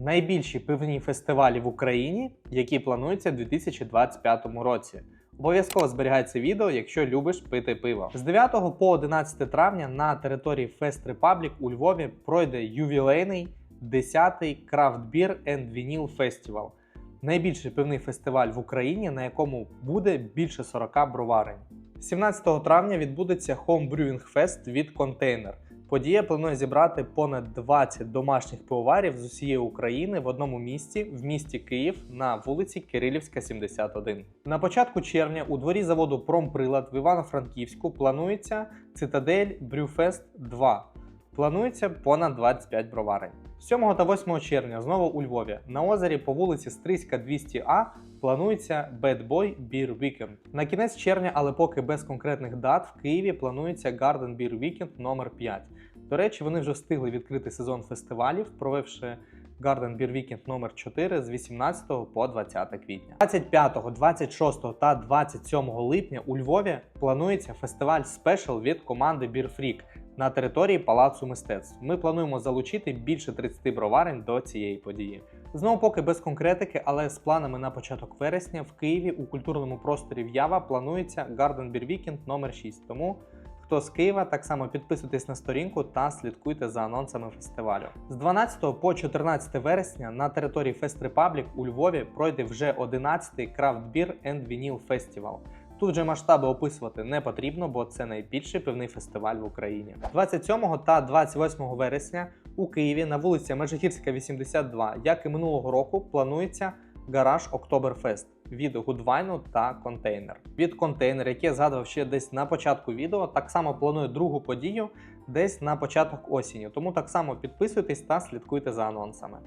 Найбільші пивні фестивалі в Україні, які плануються в 2025 році. Обов'язково зберігай це відео, якщо любиш пити пиво. З 9 по 11 травня на території Fest Republic у Львові пройде ювілейний 10-й Craft Beer and Vinyl Festival. Найбільший пивний фестиваль в Україні, на якому буде більше 40 броварень. 17 травня відбудеться Home Brewing Fest від Container. Подія планує зібрати понад 20 домашніх пивоварів з усієї України в одному місці в місті Київ на вулиці Кирилівська, 71. На початку червня у дворі заводу Промприлад в Івано-Франківську планується Цитадель Брюфест 2. Планується понад 25 броварень. 7 та 8 червня знову у Львові на озері по вулиці Стрийська 200А планується Bad Boy Beer Weekend. На кінець червня, але поки без конкретних дат, в Києві планується Garden Beer Weekend номер 5. До речі, вони вже встигли відкрити сезон фестивалів, провівши Garden Beer Weekend номер 4 з 18 по 20 квітня. 25, 26 та 27 липня у Львові планується фестиваль спешл від команди Beer Freak на території Палацу мистецтв. Ми плануємо залучити більше 30 броварень до цієї події. Знову поки без конкретики, але з планами на початок вересня в Києві у культурному просторі В'ява планується Garden Beer Weekend номер 6. Тому хто з Києва, так само підписуйтесь на сторінку та слідкуйте за анонсами фестивалю. З 12 по 14 вересня на території Fest Republic у Львові пройде вже 11-й Craft Beer and Vinyl Festival. Тут же масштаби описувати не потрібно, бо це найбільший пивний фестиваль в Україні. 27 та 28 вересня у Києві на вулиці Межигірська, 82, як і минулого року, планується гараж Октоберфест від Гудвайну та контейнер. Від контейнер, який я згадував ще десь на початку відео, так само планує другу подію десь на початок осені. Тому так само підписуйтесь та слідкуйте за анонсами.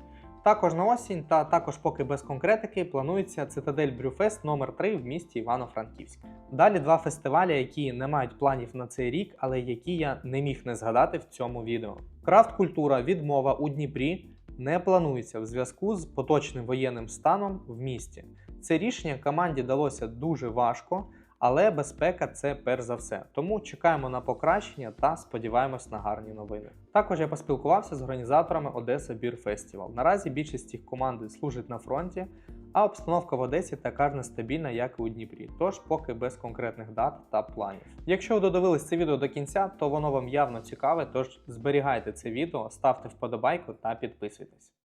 Також на осінь, та також поки без конкретики, планується Цитадель Брюфест номер 3 в місті Івано-Франківськ. Далі два фестивалі, які не мають планів на цей рік, але які я не міг не згадати в цьому відео. Крафт культура відмова у Дніпрі не планується в зв'язку з поточним воєнним станом в місті. Це рішення команді далося дуже важко, але безпека це перш за все. Тому чекаємо на покращення та сподіваємось на гарні новини. Також я поспілкувався з організаторами Одеса Бір Фестівал. Наразі більшість їх команди служить на фронті, а обстановка в Одесі така ж нестабільна, як і у Дніпрі. Тож поки без конкретних дат та планів. Якщо ви додивились це відео до кінця, то воно вам явно цікаве. Тож зберігайте це відео, ставте вподобайку та підписуйтесь.